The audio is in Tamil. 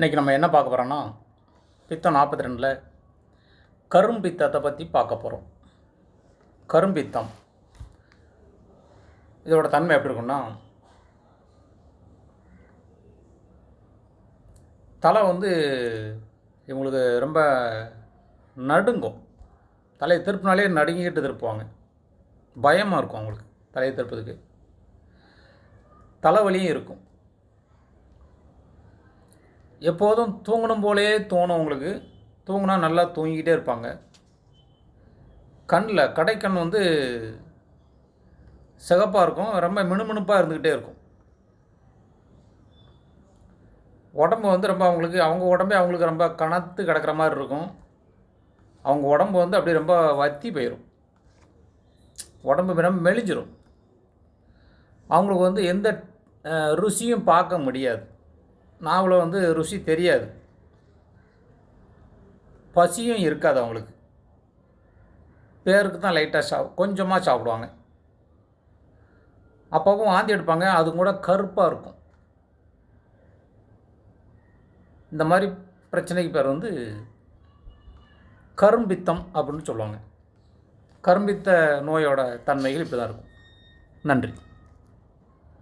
இன்றைக்கி நம்ம என்ன பார்க்க போகிறோன்னா பித்தம் நாற்பத்தி ரெண்டில் கரும்பித்தத்தை பற்றி பார்க்க போகிறோம் கரும்பித்தம் இதோட தன்மை எப்படி இருக்குன்னா தலை வந்து இவங்களுக்கு ரொம்ப நடுங்கும். தலையை திருப்பினாலே நடுங்கிட்டு திருப்புவாங்க. பயமாக இருக்கும் அவங்களுக்கு தலையை திருப்பதுக்கு தலைவலியும் இருக்கும். எப்போதும் தூங்கணும் போலே தோணும் அவங்களுக்கு தூங்கினா நல்லா தூங்கிக்கிட்டே இருப்பாங்க. கண்ணில் கடைக்கண் வந்து சிகப்பாக இருக்கும். ரொம்ப மினுமினுப்பாக இருந்துக்கிட்டே இருக்கும். உடம்பு வந்து ரொம்ப அவங்களுக்கு அவங்க உடம்பே அவங்களுக்கு ரொம்ப கனத்து கிடக்கிற மாதிரி இருக்கும். அவங்க உடம்பு வந்து அப்படியே ரொம்ப வத்தி போயிடும் உடம்பு ரொம்ப மெலிஞ்சிரும். அவங்களுக்கு வந்து எந்த ருசியும் பார்க்க முடியாது. நாவலை வந்து ருசி தெரியாது. பசியும் இருக்காது அவங்களுக்கு. பேருக்கு தான் லைட்டாக சா கொஞ்சமாக சாப்பிடுவாங்க. அப்பப்போ வாந்தி எடுப்பாங்க அது கூட கருப்பாக இருக்கும். இந்த மாதிரி பிரச்சனைக்கு பேர் வந்து கரும்பித்தம் அப்படின்னு சொல்லுவாங்க. கரும்பித்த நோயோட தன்மைகள் இப்படி தான் இருக்கும். நன்றி.